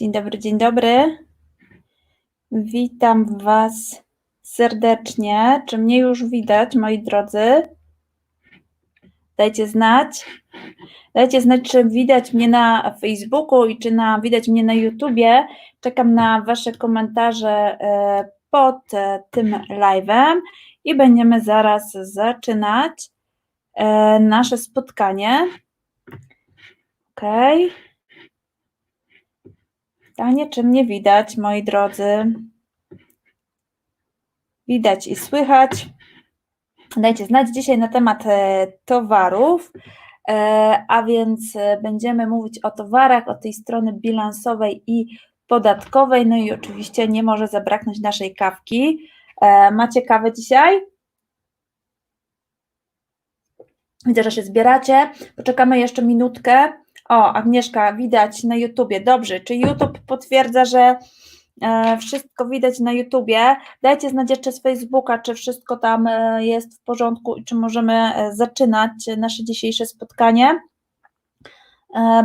Dzień dobry, dzień dobry. Witam Was serdecznie. Czy mnie już widać, moi drodzy? Dajcie znać. Dajcie znać, czy widać mnie na Facebooku i czy na, widać mnie na YouTubie. Czekam na Wasze komentarze e, pod e, tym live'em i będziemy zaraz zaczynać e, nasze spotkanie. Okej. Okay. Pytanie, czy mnie widać, moi drodzy? Widać i słychać. Dajcie znać dzisiaj na temat e, towarów, e, a więc e, będziemy mówić o towarach, o tej strony bilansowej i podatkowej, no i oczywiście nie może zabraknąć naszej kawki. Macie kawę dzisiaj? Widzę, że się zbieracie. Poczekamy jeszcze minutkę. O, Agnieszka, widać na YouTubie. Dobrze, czy YouTube potwierdza, że e, wszystko widać na YouTubie? Dajcie znać jeszcze z Facebooka, czy wszystko tam e, jest w porządku i czy możemy e, zaczynać nasze dzisiejsze spotkanie.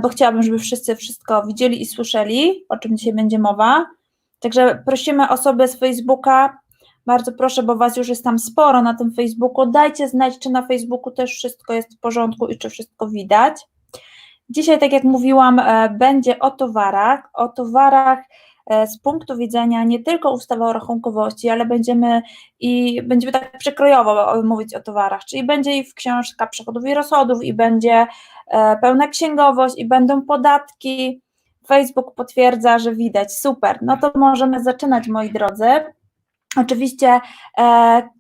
Bo chciałabym, żeby wszyscy wszystko widzieli i słyszeli, o czym dzisiaj będzie mowa. Także prosimy osoby z Facebooka, bardzo proszę, bo Was już jest tam sporo na tym Facebooku. Dajcie znać, czy na Facebooku też wszystko jest w porządku i czy wszystko widać. Dzisiaj, tak jak mówiłam, e, będzie o towarach, o towarach e, z punktu widzenia nie tylko ustawy o rachunkowości, ale będziemy i będziemy tak przekrojowo mówić o towarach, czyli będzie i w książka przychodów i rozchodów, i będzie e, pełna księgowość, i będą podatki. Facebook potwierdza, że widać, super. No to możemy zaczynać, moi drodzy. Oczywiście,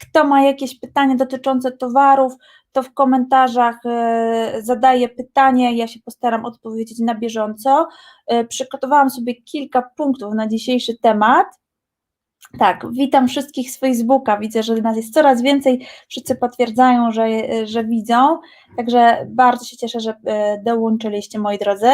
kto ma jakieś pytanie dotyczące towarów, to w komentarzach e, zadaję pytanie, ja się postaram odpowiedzieć na bieżąco. E, przygotowałam sobie kilka punktów na dzisiejszy temat. Tak, witam wszystkich z Facebooka. Widzę, że nas jest coraz więcej. Wszyscy potwierdzają, że, że widzą. Także bardzo się cieszę, że e, dołączyliście, moi drodzy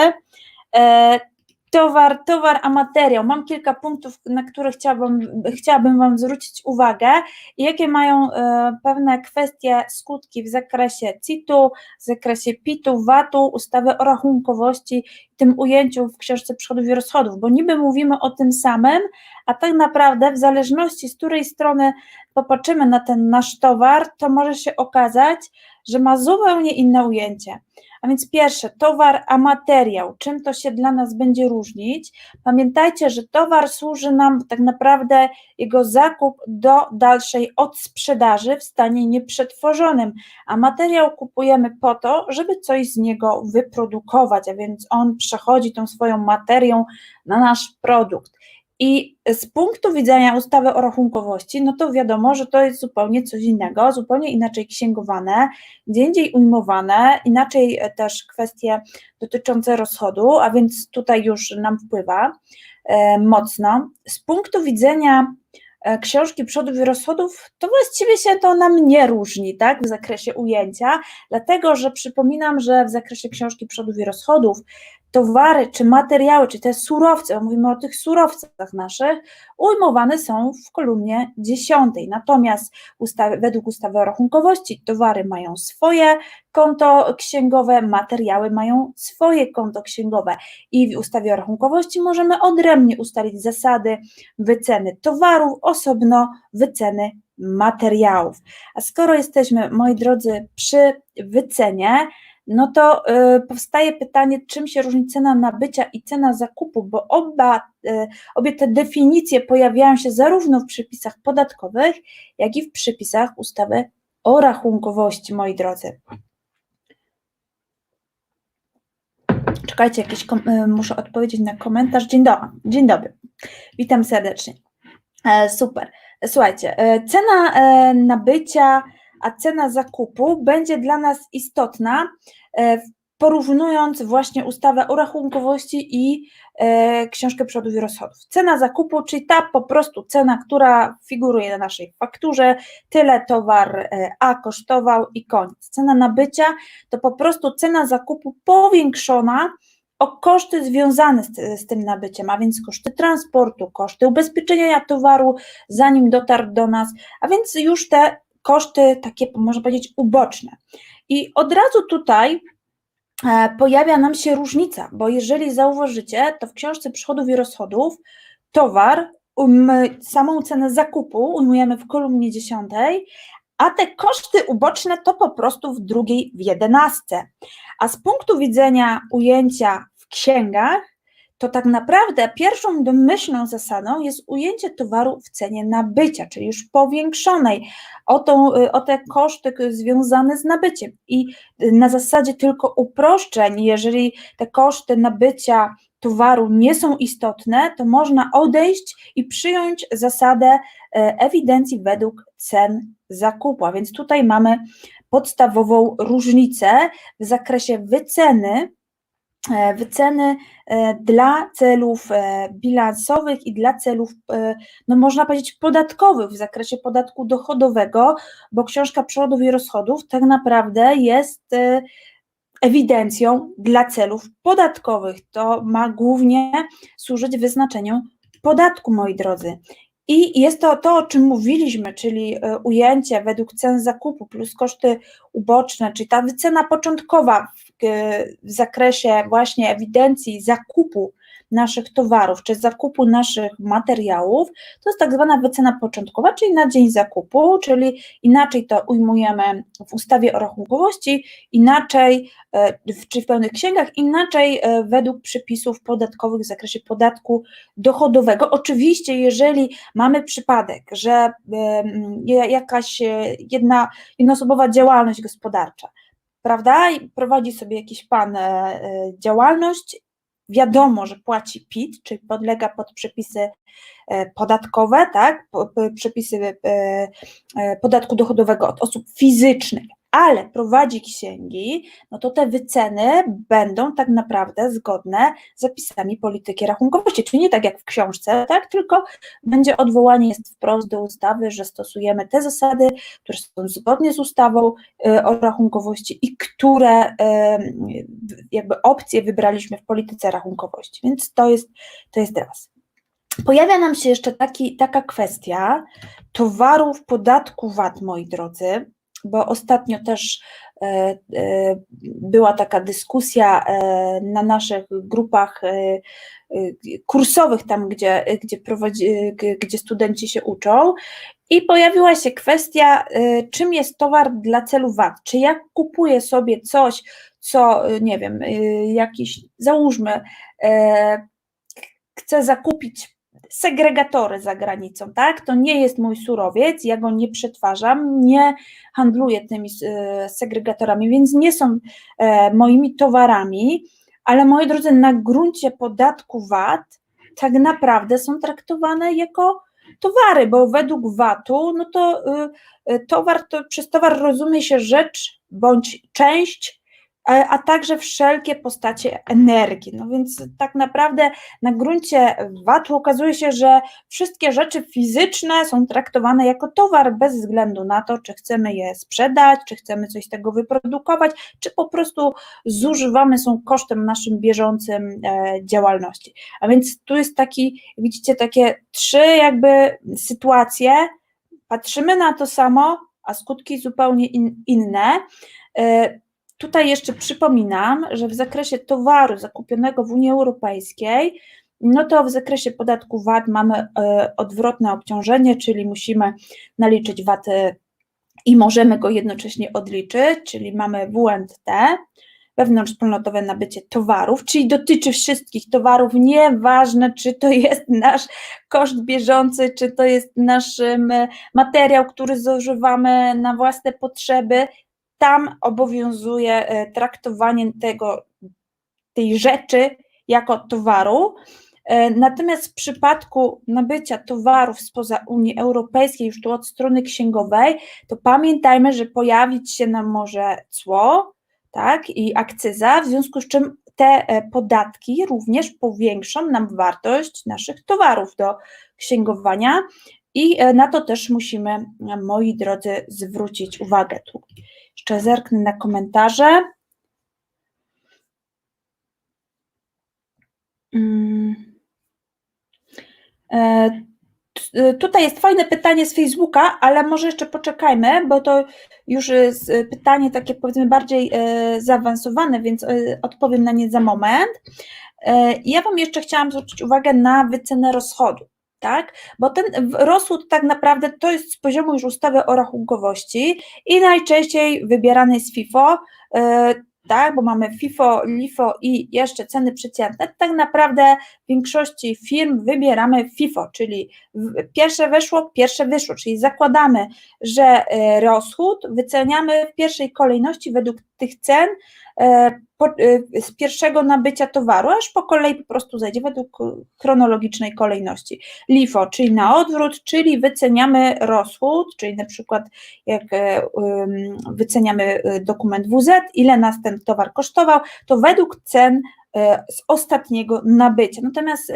towar, towar, a materiał. Mam kilka punktów, na które chciałabym, chciałabym Wam zwrócić uwagę jakie mają e, pewne kwestie, skutki w zakresie CIT-u, w zakresie PIT-u, VAT-u, ustawy o rachunkowości, tym ujęciu w książce przychodów i rozchodów, bo niby mówimy o tym samym, a tak naprawdę w zależności z której strony popatrzymy na ten nasz towar, to może się okazać, że ma zupełnie inne ujęcie. A więc pierwsze, towar a materiał, czym to się dla nas będzie różnić? Pamiętajcie, że towar służy nam tak naprawdę jego zakup do dalszej odsprzedaży w stanie nieprzetworzonym, a materiał kupujemy po to, żeby coś z niego wyprodukować, a więc on przechodzi tą swoją materią na nasz produkt. I z punktu widzenia ustawy o rachunkowości, no to wiadomo, że to jest zupełnie coś innego, zupełnie inaczej księgowane, gdzie indziej ujmowane, inaczej też kwestie dotyczące rozchodu, a więc tutaj już nam wpływa e, mocno. Z punktu widzenia e, książki przodów i rozchodów, to właściwie się to nam nie różni, tak, w zakresie ujęcia, dlatego, że przypominam, że w zakresie książki przodów i rozchodów towary czy materiały, czy te surowce, mówimy o tych surowcach naszych, ujmowane są w kolumnie dziesiątej. Natomiast ustawy, według ustawy o rachunkowości towary mają swoje konto księgowe, materiały mają swoje konto księgowe i w ustawie o rachunkowości możemy odrębnie ustalić zasady wyceny towarów, osobno wyceny materiałów. A skoro jesteśmy, moi drodzy, przy wycenie, no to y, powstaje pytanie, czym się różni cena nabycia i cena zakupu, bo oba, y, obie te definicje pojawiają się zarówno w przepisach podatkowych, jak i w przepisach ustawy o rachunkowości, moi drodzy. Czekajcie, jakiś y, muszę odpowiedzieć na komentarz. Dzień dobry, dzień dobry. Witam serdecznie. E, super. Słuchajcie, e, cena e, nabycia a cena zakupu będzie dla nas istotna, e, porównując właśnie ustawę o rachunkowości i e, książkę przodów i rozchodów. Cena zakupu, czyli ta po prostu cena, która figuruje na naszej fakturze, tyle towar e, A kosztował i koniec. Cena nabycia to po prostu cena zakupu powiększona o koszty związane z, z, tym nabyciem, a więc koszty transportu, koszty ubezpieczenia towaru, zanim dotarł do nas, a więc już te koszty takie, można powiedzieć, uboczne. I od razu tutaj e, pojawia nam się różnica, bo jeżeli zauważycie, to w książce przychodów i rozchodów towar, um, samą cenę zakupu ujmujemy w kolumnie dziesiątej, a te koszty uboczne to po prostu w drugiej, w jedenastce. A z punktu widzenia ujęcia w księgach, to tak naprawdę pierwszą domyślną zasadą jest ujęcie towaru w cenie nabycia, czyli już powiększonej o, tą, o te koszty związane z nabyciem. I na zasadzie tylko uproszczeń, jeżeli te koszty nabycia towaru nie są istotne, to można odejść i przyjąć zasadę ewidencji według cen zakupu. A więc tutaj mamy podstawową różnicę w zakresie wyceny wyceny e, dla celów e, bilansowych i dla celów, no można powiedzieć, podatkowych w zakresie podatku dochodowego, bo książka przychodów i rozchodów tak naprawdę jest ewidencją dla celów podatkowych. To ma głównie służyć wyznaczeniu podatku, moi drodzy. I jest to to, o czym mówiliśmy, czyli e, ujęcie według cen zakupu plus koszty uboczne, czyli ta wycena początkowa w, e, w zakresie właśnie ewidencji zakupu naszych towarów czy zakupu naszych materiałów, to jest tak zwana wycena początkowa, czyli na dzień zakupu, czyli inaczej to ujmujemy w ustawie o rachunkowości, inaczej, e, czy w pełnych księgach, inaczej e, według przepisów podatkowych w zakresie podatku dochodowego. Oczywiście, jeżeli mamy przypadek, że jakaś e, jedna jednoosobowa działalność gospodarcza, prawda, i prowadzi sobie jakiś pan działalność wiadomo, że płaci PIT, czyli podlega pod przepisy e, podatkowe, tak, przepisy e, e, podatku dochodowego od osób fizycznych, ale prowadzi księgi, no to te wyceny będą tak naprawdę zgodne z zapisami polityki rachunkowości, czyli nie tak jak w książce, tak, tylko będzie odwołanie jest wprost do ustawy, że stosujemy te zasady, które są zgodnie z ustawą y, o rachunkowości i które y, jakby opcje wybraliśmy w polityce rachunkowości, więc to jest, to jest raz. Pojawia nam się jeszcze taki, taka kwestia towarów podatku VAT, moi drodzy, bo ostatnio też e, e, była taka dyskusja e, na naszych grupach kursowych, tam gdzie, gdzie, prowadzi, gdzie studenci się uczą, i pojawiła się kwestia, czym jest towar dla celu VAT. Czy ja kupuję sobie coś, co nie wiem, jakiś, załóżmy, chcę zakupić segregatory za granicą, tak? To nie jest mój surowiec, ja go nie przetwarzam, nie handluję tymi e, segregatorami, więc nie są e, moimi towarami, ale moi drodzy, na gruncie podatku VAT tak naprawdę są traktowane jako towary, bo według VAT-u, no to e, towar to przez towar rozumie się rzecz bądź część a także wszelkie postacie energii. No więc tak naprawdę na gruncie VAT-u okazuje się, że wszystkie rzeczy fizyczne są traktowane jako towar bez względu na to, czy chcemy je sprzedać, czy chcemy coś z tego wyprodukować, czy po prostu zużywamy są kosztem naszym bieżącym e, działalności. A więc tu jest taki, widzicie, takie trzy jakby sytuacje, patrzymy na to samo, a skutki zupełnie in, inne. Tutaj jeszcze przypominam, że w zakresie towaru zakupionego w Unii Europejskiej, no to w zakresie podatku VAT mamy e, odwrotne obciążenie, czyli musimy naliczyć VAT e, i możemy go jednocześnie odliczyć, czyli mamy WNT, wewnątrzwspólnotowe nabycie towarów, czyli dotyczy wszystkich towarów, nieważne czy to jest nasz koszt bieżący, czy to jest nasz materiał, który zużywamy na własne potrzeby, tam obowiązuje e, traktowanie tego, tej rzeczy jako towaru. E, natomiast w przypadku nabycia towarów spoza Unii Europejskiej, już tu od strony księgowej, to pamiętajmy, że pojawić się nam może cło tak, i akcyza, w związku z czym te e, podatki również powiększą nam wartość naszych towarów do księgowania i na to też musimy, moi drodzy, zwrócić uwagę tu. Jeszcze zerknę na komentarze. Mm. E, y, tutaj jest fajne pytanie z Facebooka, ale może jeszcze poczekajmy, bo to już jest y, pytanie takie powiedzmy bardziej zaawansowane, więc odpowiem na nie za moment. Ja Wam jeszcze chciałam zwrócić uwagę na wycenę rozchodu. Tak? Bo ten rozchód tak naprawdę to jest z poziomu już ustawy o rachunkowości i najczęściej wybierany jest FIFO tak, bo mamy FIFO, LIFO i jeszcze ceny przeciętne, tak naprawdę w większości firm wybieramy FIFO, czyli pierwsze weszło, pierwsze wyszło, czyli zakładamy, że e, rozchód wyceniamy w pierwszej kolejności według tych cen, E, e, z pierwszego nabycia towaru, aż po kolei po prostu zejdzie według chronologicznej kolejności. LIFO, czyli na odwrót, czyli wyceniamy rozchód, czyli na przykład jak e, wyceniamy dokument WZ, ile nas ten towar kosztował, to według cen z ostatniego nabycia. Natomiast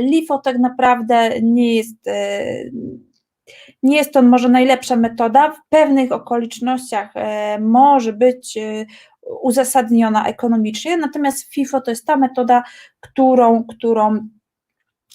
LIFO tak naprawdę nie jest nie jest to może najlepsza metoda, w pewnych okolicznościach może być uzasadniona ekonomicznie, natomiast FIFO to jest ta metoda, którą, którą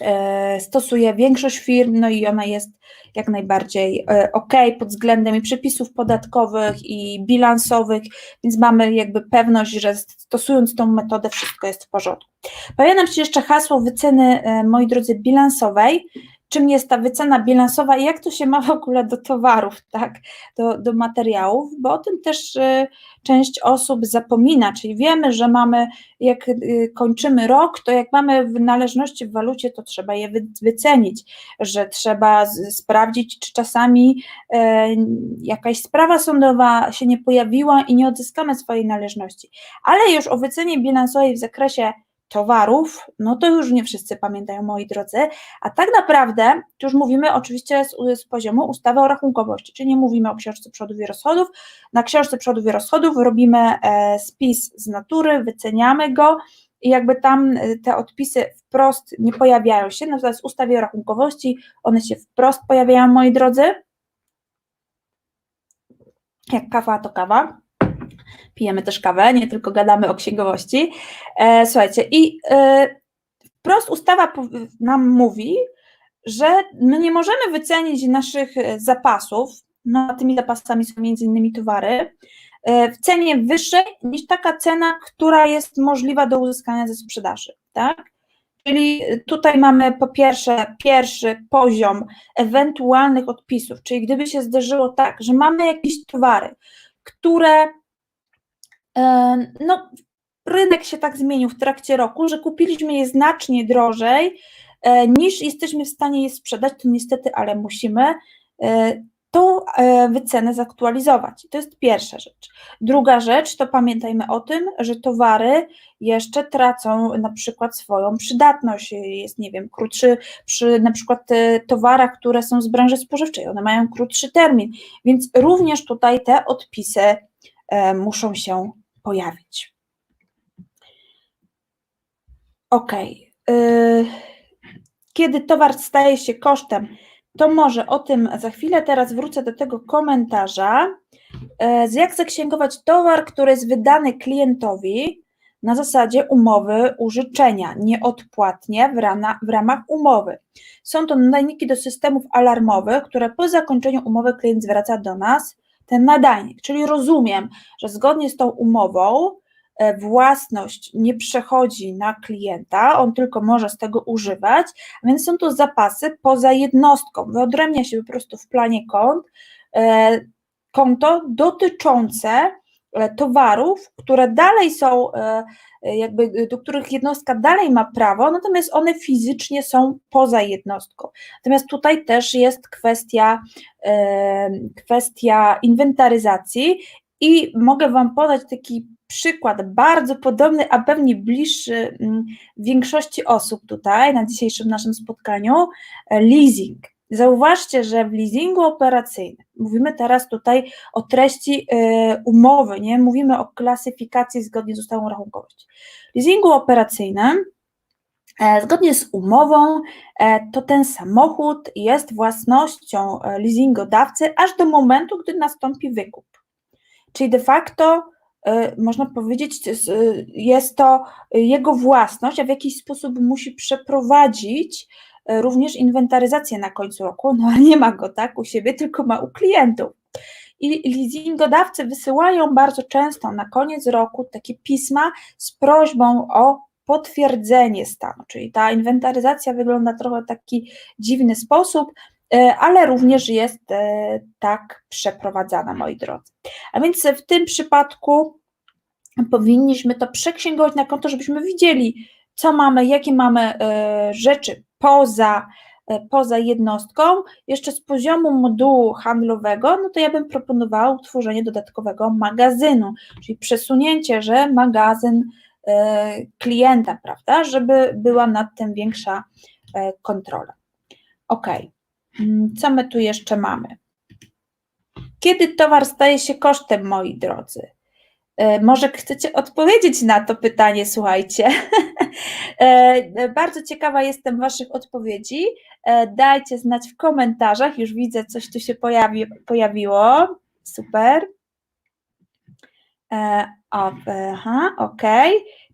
e, stosuje większość firm, no i ona jest jak najbardziej e, ok pod względem i przepisów podatkowych i bilansowych, więc mamy jakby pewność, że stosując tą metodę wszystko jest w porządku. Nam się jeszcze hasło wyceny, e, moi drodzy, bilansowej, czym jest ta wycena bilansowa i jak to się ma w ogóle do towarów, tak, do, do materiałów, bo o tym też y, część osób zapomina, czyli wiemy, że mamy, jak y, kończymy rok, to jak mamy należności w walucie, to trzeba je wycenić, że trzeba sprawdzić, czy czasami e, jakaś sprawa sądowa się nie pojawiła i nie odzyskamy swojej należności, ale już o wycenie bilansowej w zakresie towarów, no to już nie wszyscy pamiętają, moi drodzy, a tak naprawdę już mówimy oczywiście z, z, poziomu ustawy o rachunkowości, czyli nie mówimy o książce przodów i rozchodów. Na książce przodów i rozchodów robimy e, spis z natury, wyceniamy go i jakby tam e, te odpisy wprost nie pojawiają się, natomiast w ustawie o rachunkowości one się wprost pojawiają, moi drodzy. Jak kawa to kawa pijemy też kawę, nie tylko gadamy o księgowości. E, słuchajcie, i e, wprost ustawa nam mówi, że my nie możemy wycenić naszych e, zapasów, no tymi zapasami są między innymi towary, w cenie wyższej niż taka cena, która jest możliwa do uzyskania ze sprzedaży, tak? Czyli tutaj mamy po pierwsze pierwszy poziom ewentualnych odpisów, czyli gdyby się zdarzyło tak, że mamy jakieś towary, które no, rynek się tak zmienił w trakcie roku, że kupiliśmy je znacznie drożej e, niż jesteśmy w stanie je sprzedać, to niestety, ale musimy e, tą e, wycenę zaktualizować. To jest pierwsza rzecz. Druga rzecz to pamiętajmy o tym, że towary jeszcze tracą na przykład swoją przydatność. Jest, nie wiem, krótszy przy na przykład towarach, które są z branży spożywczej, one mają krótszy termin, więc również tutaj te odpisy muszą się pojawić. Ok. Kiedy towar staje się kosztem, to może o tym za chwilę. Teraz wrócę do tego komentarza. Y, jak zaksięgować towar, który jest wydany klientowi na zasadzie umowy użyczenia, nieodpłatnie w, rana, w ramach umowy. Są to nadajniki do systemów alarmowych, które po zakończeniu umowy klient zwraca do nas ten nadajnik. Czyli rozumiem, że zgodnie z tą umową e, własność nie przechodzi na klienta, on tylko może z tego używać, więc są to zapasy poza jednostką. Wyodrębnia się po prostu w planie kont e, konto dotyczące towarów, które dalej są, jakby do których jednostka dalej ma prawo, natomiast one fizycznie są poza jednostką. Natomiast tutaj też jest kwestia kwestia inwentaryzacji i mogę Wam podać taki przykład bardzo podobny, a pewnie bliższy mm, większości osób tutaj na dzisiejszym naszym spotkaniu e, leasing. Zauważcie, że w leasingu operacyjnym, mówimy teraz tutaj o treści e, umowy, nie mówimy o klasyfikacji zgodnie z ustawą rachunkowości. W leasingu operacyjnym E, zgodnie z umową, e, to ten samochód jest własnością leasingodawcy aż do momentu, gdy nastąpi wykup. Czyli de facto można powiedzieć, jest to jego własność, a w jakiś sposób musi przeprowadzić również inwentaryzację na końcu roku, no ale nie ma go tak u siebie, tylko ma u klientów. I leasingodawcy wysyłają bardzo często na koniec roku takie pisma z prośbą o potwierdzenie stanu, czyli ta inwentaryzacja wygląda trochę w taki dziwny sposób, e, ale również jest e, tak przeprowadzana, moi drodzy. A więc w tym przypadku powinniśmy to przeksięgować na konto, żebyśmy widzieli, co mamy, jakie mamy e, rzeczy poza, poza jednostką. Jeszcze z poziomu modułu handlowego, no to ja bym proponowała utworzenie dodatkowego magazynu, czyli przesunięcie, że magazyn E, klienta, prawda, żeby była nad tym większa e, kontrola. Ok, mm, co my tu jeszcze mamy? Kiedy towar staje się kosztem, moi drodzy? E, może chcecie odpowiedzieć na to pytanie, słuchajcie. Bardzo ciekawa jestem Waszych odpowiedzi. Dajcie znać w komentarzach. Już widzę, coś tu się pojawi, pojawiło. Super. Aha, ok.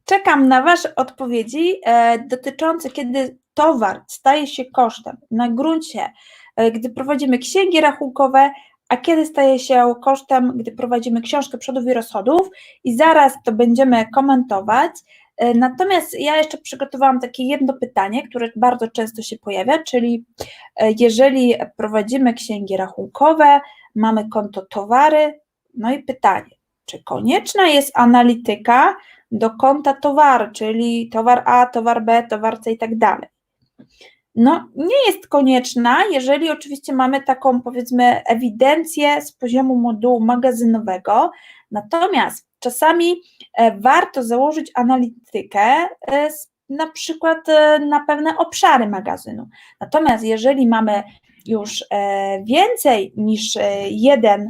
Czekam na Wasze odpowiedzi e, dotyczące, kiedy towar staje się kosztem na gruncie, e, gdy prowadzimy księgi rachunkowe, a kiedy staje się kosztem, gdy prowadzimy książkę przodów i rozchodów i zaraz to będziemy komentować. E, natomiast ja jeszcze przygotowałam takie jedno pytanie, które bardzo często się pojawia, czyli jeżeli prowadzimy księgi rachunkowe, mamy konto towary, no i pytanie, czy konieczna jest analityka do konta towaru, czyli towar A, towar B, towar C i tak dalej. No, nie jest konieczna, jeżeli oczywiście mamy taką, powiedzmy, ewidencję z poziomu modułu magazynowego, natomiast czasami e, warto założyć analitykę e, na przykład e, na pewne obszary magazynu. Natomiast jeżeli mamy już więcej niż jeden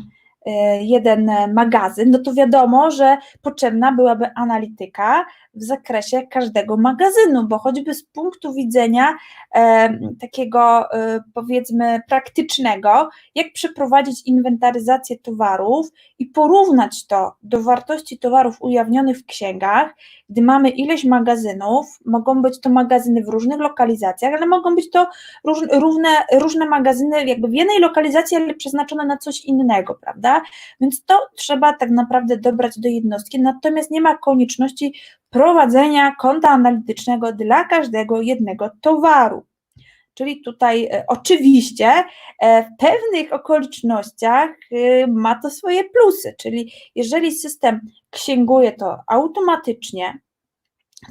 jeden magazyn, no to wiadomo, że potrzebna byłaby analityka w zakresie każdego magazynu, bo choćby z punktu widzenia e, takiego e, powiedzmy praktycznego, jak przeprowadzić inwentaryzację towarów i porównać to do wartości towarów ujawnionych w księgach, gdy mamy ileś magazynów, mogą być to magazyny w różnych lokalizacjach, ale mogą być to różne magazyny jakby w jednej lokalizacji, ale przeznaczone na coś innego, prawda? Więc to trzeba tak naprawdę dobrać do jednostki, natomiast nie ma konieczności prowadzenia konta analitycznego dla każdego jednego towaru. Czyli tutaj e, oczywiście e, w pewnych okolicznościach e, ma to swoje plusy, czyli jeżeli system księguje to automatycznie,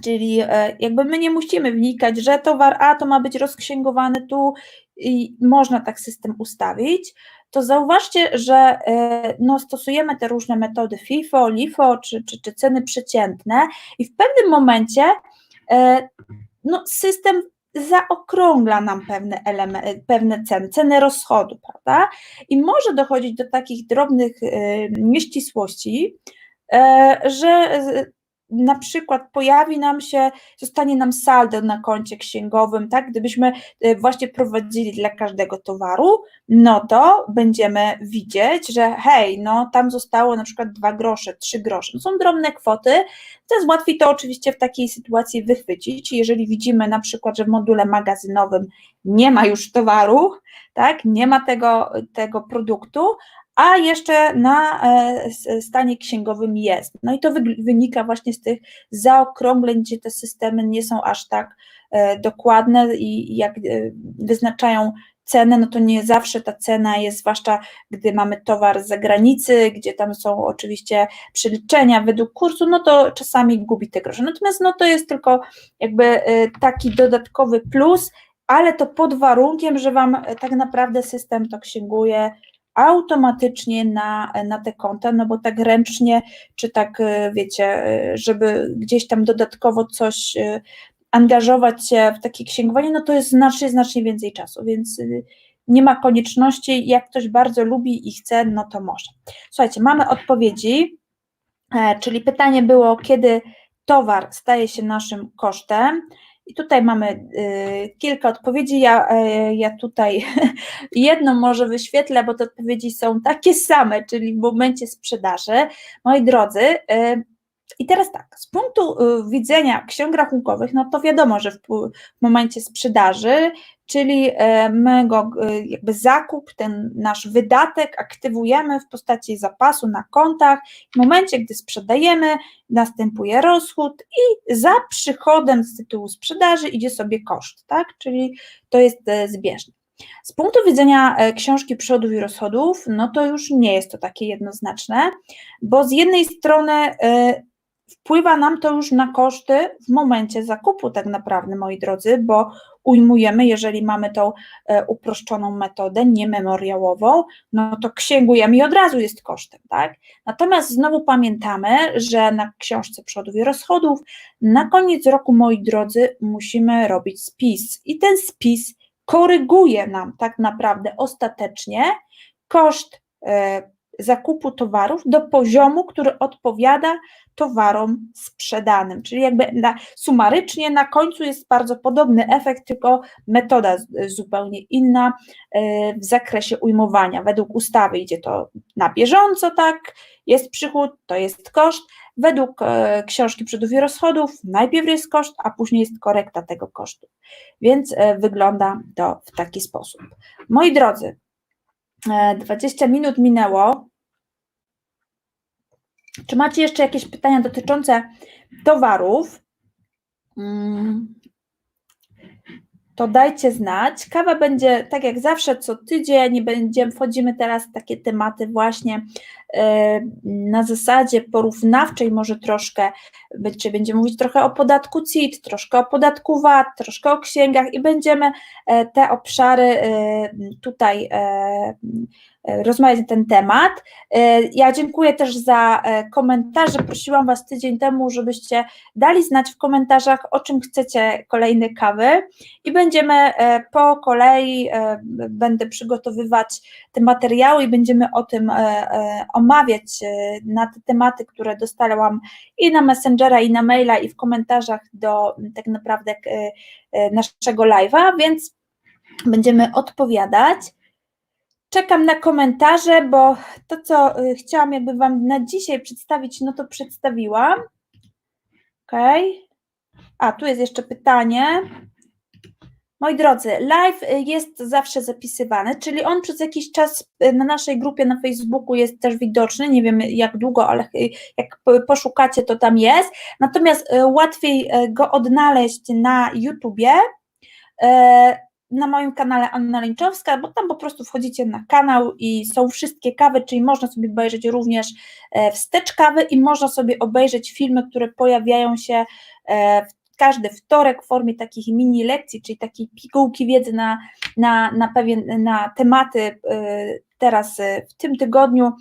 Czyli jakby my nie musimy wnikać, że towar A to ma być rozksięgowany tu i można tak system ustawić, to zauważcie, że no, stosujemy te różne metody FIFO, LIFO czy, czy, czy ceny przeciętne i w pewnym momencie no, system zaokrągla nam pewne, elementy, pewne ceny, ceny rozchodu, prawda? I może dochodzić do takich drobnych y, nieścisłości, e, że na przykład pojawi nam się, zostanie nam saldo na koncie księgowym, tak, gdybyśmy y, właśnie prowadzili dla każdego towaru, no to będziemy widzieć, że hej, no tam zostało na przykład dwa grosze, trzy grosze, no są drobne kwoty, jest łatwiej to oczywiście w takiej sytuacji wychwycić, jeżeli widzimy na przykład, że w module magazynowym nie ma już towaru, tak, nie ma tego, tego produktu, a jeszcze na e, stanie księgowym jest. No i to wynika właśnie z tych zaokrągleń, gdzie te systemy nie są aż tak e, dokładne i jak e, wyznaczają cenę, no to nie zawsze ta cena jest, zwłaszcza gdy mamy towar z zagranicy, gdzie tam są oczywiście przeliczenia według kursu, no to czasami gubi te grosze. Natomiast no to jest tylko jakby taki dodatkowy plus, ale to pod warunkiem, że Wam tak naprawdę system to księguje automatycznie na, na te konta, no bo tak ręcznie, czy tak e, wiecie, e, żeby gdzieś tam dodatkowo coś e, angażować się w takie księgowanie, no to jest znacznie, znacznie więcej czasu, więc nie ma konieczności, jak ktoś bardzo lubi i chce, no to może. Słuchajcie, mamy odpowiedzi, czyli pytanie było, kiedy towar staje się naszym kosztem, i tutaj mamy y, kilka odpowiedzi. Ja, y, ja tutaj jedną może wyświetlę, bo te odpowiedzi są takie same, czyli w momencie sprzedaży. Moi drodzy, y, i teraz tak, z punktu widzenia ksiąg rachunkowych, no to wiadomo, że w momencie sprzedaży czyli e, my go e, jakby zakup, ten nasz wydatek aktywujemy w postaci zapasu na kontach. W momencie, gdy sprzedajemy, następuje rozchód i za przychodem z tytułu sprzedaży idzie sobie koszt, tak? Czyli to jest zbieżne. Z punktu widzenia książki przychodów i rozchodów, no to już nie jest to takie jednoznaczne, bo z jednej strony wpływa nam to już na koszty w momencie zakupu, tak naprawdę, moi drodzy, bo ujmujemy, jeżeli mamy tą e, uproszczoną metodę, niememoriałową, no to księgujemy i od razu jest kosztem, tak? Natomiast znowu pamiętamy, że na książce przodów i rozchodów na koniec roku, moi drodzy, musimy robić spis i ten spis koryguje nam tak naprawdę ostatecznie koszt e, zakupu towarów do poziomu, który odpowiada towarom sprzedanym. Czyli jakby na, sumarycznie na końcu jest bardzo podobny efekt, tylko metoda zupełnie inna e, w zakresie ujmowania. Według ustawy idzie to na bieżąco, tak, jest przychód, to jest koszt. Według e, książki przychodów i rozchodów najpierw jest koszt, a później jest korekta tego kosztu. Więc e, wygląda to w taki sposób. Moi drodzy, 20 minut minęło. Czy macie jeszcze jakieś pytania dotyczące towarów? To dajcie znać. Kawa będzie, tak jak zawsze, co tydzień. Będziemy, wchodzimy teraz w takie tematy właśnie e, na zasadzie porównawczej, może troszkę, czy będziemy mówić trochę o podatku CIT, troszkę o podatku VAT, troszkę o księgach i będziemy e, te obszary e, tutaj rozmawiać na ten temat. E, ja dziękuję też za e, komentarze. Prosiłam Was tydzień temu, żebyście dali znać w komentarzach, o czym chcecie kolejne kawy i będziemy e, po kolei, będę przygotowywać te materiały i będziemy o tym omawiać na te tematy, które dostałam i na Messengera, i na maila, i w komentarzach do tak naprawdę naszego live'a, więc będziemy odpowiadać. Czekam na komentarze, bo to, co y, chciałam jakby Wam na dzisiaj przedstawić, no to przedstawiłam. Ok. A, tu jest jeszcze pytanie. Moi drodzy, live y, jest zawsze zapisywany, czyli on przez jakiś czas y, na naszej grupie na Facebooku jest też widoczny. Nie wiem jak długo, ale jak poszukacie, to tam jest. Natomiast łatwiej go odnaleźć na YouTubie na moim kanale Anna Lęczowska, bo tam po prostu wchodzicie na kanał i są wszystkie kawy, czyli można sobie obejrzeć również e, wstecz kawy i można sobie obejrzeć filmy, które pojawiają się e, w każdy wtorek w formie takich mini lekcji, czyli takiej pigułki wiedzy na, na, na, pewien, na tematy. E, teraz w tym tygodniu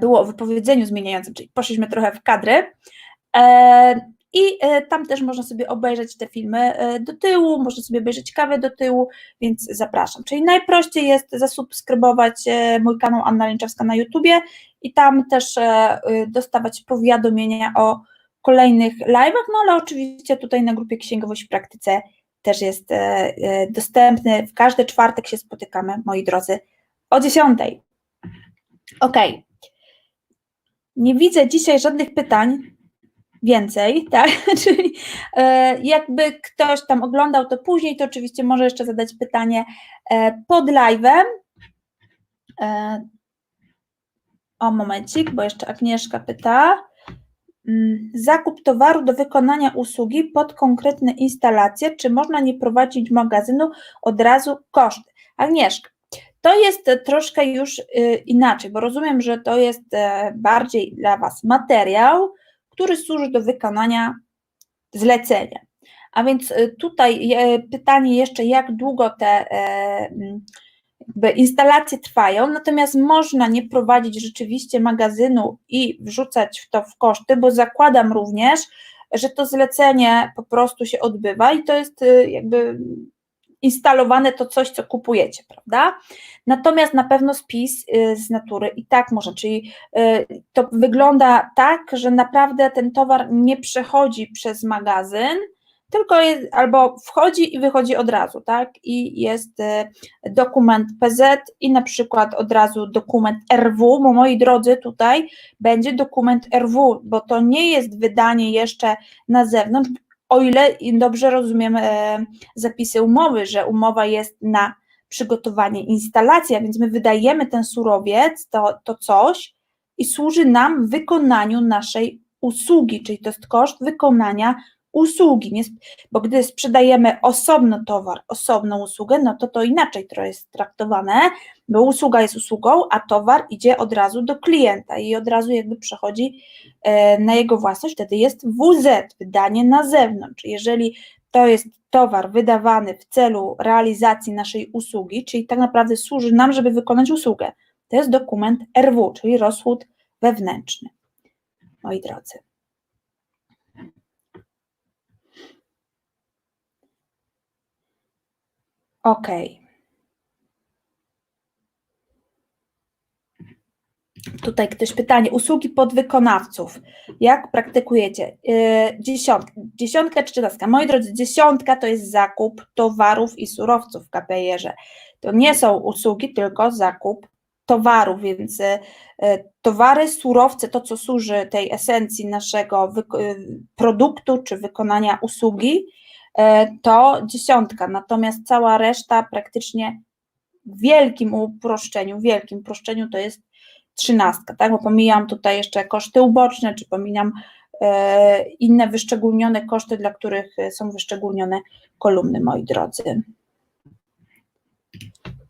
było o wypowiedzeniu zmieniającym, czyli poszliśmy trochę w kadry. I e, tam też można sobie obejrzeć te filmy e, do tyłu, można sobie obejrzeć kawę do tyłu, więc zapraszam. Czyli najprościej jest zasubskrybować e, mój kanał Anna Lęczewska na YouTubie i tam też dostawać powiadomienia o kolejnych live'ach, no ale oczywiście tutaj na grupie Księgowość w Praktyce też jest dostępny. W każdy czwartek się spotykamy, moi drodzy, o 10. Ok. Nie widzę dzisiaj żadnych pytań więcej, tak? Czyli e, jakby ktoś tam oglądał to później, to oczywiście może jeszcze zadać pytanie e, pod live'em. E, o momencik, bo jeszcze Agnieszka pyta. Mm, zakup towaru do wykonania usługi pod konkretne instalacje, czy można nie prowadzić magazynu od razu koszty? Agnieszka, to jest troszkę już y, inaczej, bo rozumiem, że to jest bardziej dla Was materiał, który służy do wykonania zlecenia. A więc y, tutaj e, pytanie jeszcze, jak długo te e, instalacje trwają, natomiast można nie prowadzić rzeczywiście magazynu i wrzucać w to w koszty, bo zakładam również, że to zlecenie po prostu się odbywa i to jest y, jakby instalowane to coś, co kupujecie, prawda? Natomiast na pewno spis y, z natury i tak może, czyli y, to wygląda tak, że naprawdę ten towar nie przechodzi przez magazyn, tylko jest, albo wchodzi i wychodzi od razu, tak? I jest y, dokument PZ i na przykład od razu dokument RW, bo moi drodzy, tutaj będzie dokument RW, bo to nie jest wydanie jeszcze na zewnątrz, o ile dobrze rozumiem e, zapisy umowy, że umowa jest na przygotowanie instalacji, a więc my wydajemy ten surowiec, to, to coś i służy nam wykonaniu naszej usługi, czyli to jest koszt wykonania usługi, nie, bo gdy sprzedajemy osobno towar, osobną usługę, no to to inaczej to jest traktowane, bo usługa jest usługą, a towar idzie od razu do klienta i od razu jakby przechodzi e, na jego własność, wtedy jest WZ, wydanie na zewnątrz. Jeżeli to jest towar wydawany w celu realizacji naszej usługi, czyli tak naprawdę służy nam, żeby wykonać usługę, to jest dokument RW, czyli rozchód wewnętrzny. Moi drodzy. Ok. Tutaj ktoś pytanie, usługi podwykonawców, jak praktykujecie? Yy, dziesiątka, dziesiątka czy trzynastka? Moi drodzy, dziesiątka to jest zakup towarów i surowców w KPR-ze. To nie są usługi, tylko zakup towarów, więc yy, towary, surowce, to co służy tej esencji naszego yy, produktu czy wykonania usługi, to dziesiątka, natomiast cała reszta praktycznie w wielkim uproszczeniu, w wielkim uproszczeniu to jest trzynastka, tak, bo pomijam tutaj jeszcze koszty uboczne, czy pomijam e, inne wyszczególnione koszty, dla których są wyszczególnione kolumny, moi drodzy.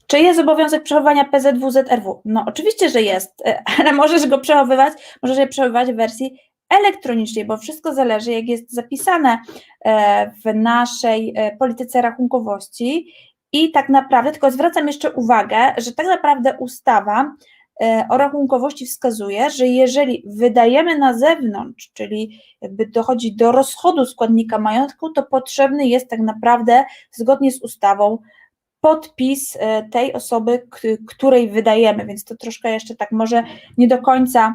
Czy jest obowiązek przechowywania PZWZRW? No oczywiście, że jest, e, ale możesz go przechowywać, możesz je przechowywać w wersji elektronicznie, bo wszystko zależy, jak jest zapisane e, w naszej e, polityce rachunkowości. I tak naprawdę, tylko zwracam jeszcze uwagę, że tak naprawdę ustawa e, o rachunkowości wskazuje, że jeżeli wydajemy na zewnątrz, czyli jakby dochodzi do rozchodu składnika majątku, to potrzebny jest tak naprawdę zgodnie z ustawą podpis tej osoby, której wydajemy, więc to troszkę jeszcze tak może nie do końca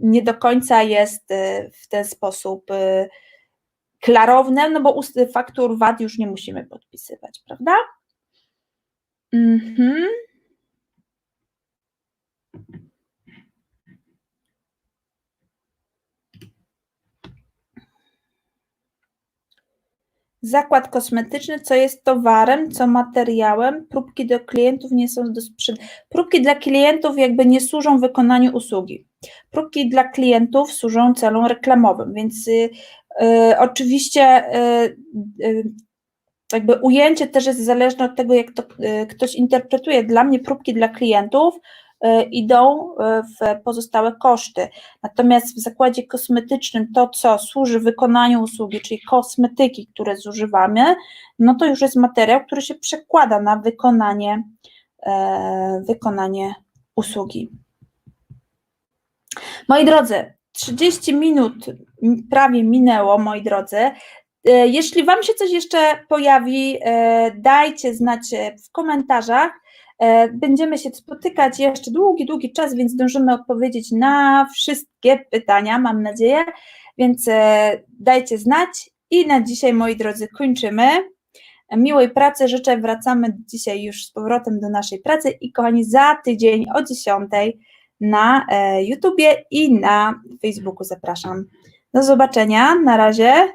nie do końca jest e, w ten sposób e, klarowne, no bo faktur VAT już nie musimy podpisywać, prawda? Mhm. Zakład kosmetyczny, co jest towarem, co materiałem, próbki do klientów nie są do sprzedaży. Próbki dla klientów jakby nie służą wykonaniu usługi. Próbki dla klientów służą celom reklamowym, więc y, y, oczywiście y, y jakby ujęcie też jest zależne od tego, jak to y, ktoś interpretuje. Dla mnie próbki dla klientów idą e, w pozostałe koszty. Natomiast w zakładzie kosmetycznym to, co służy wykonaniu usługi, czyli kosmetyki, które zużywamy, no to już jest materiał, który się przekłada na wykonanie, e, wykonanie usługi. Moi drodzy, 30 minut prawie minęło, moi drodzy. Jeśli Wam się coś jeszcze pojawi, dajcie znać w komentarzach. E, będziemy się spotykać jeszcze długi, długi czas, więc zdążymy odpowiedzieć na wszystkie pytania, mam nadzieję. Więc e, dajcie znać i na dzisiaj, moi drodzy, kończymy. Miłej pracy życzę. Wracamy dzisiaj już z powrotem do naszej pracy i kochani, za tydzień o 10 na e, YouTubie i na Facebooku zapraszam. Do zobaczenia. Na razie.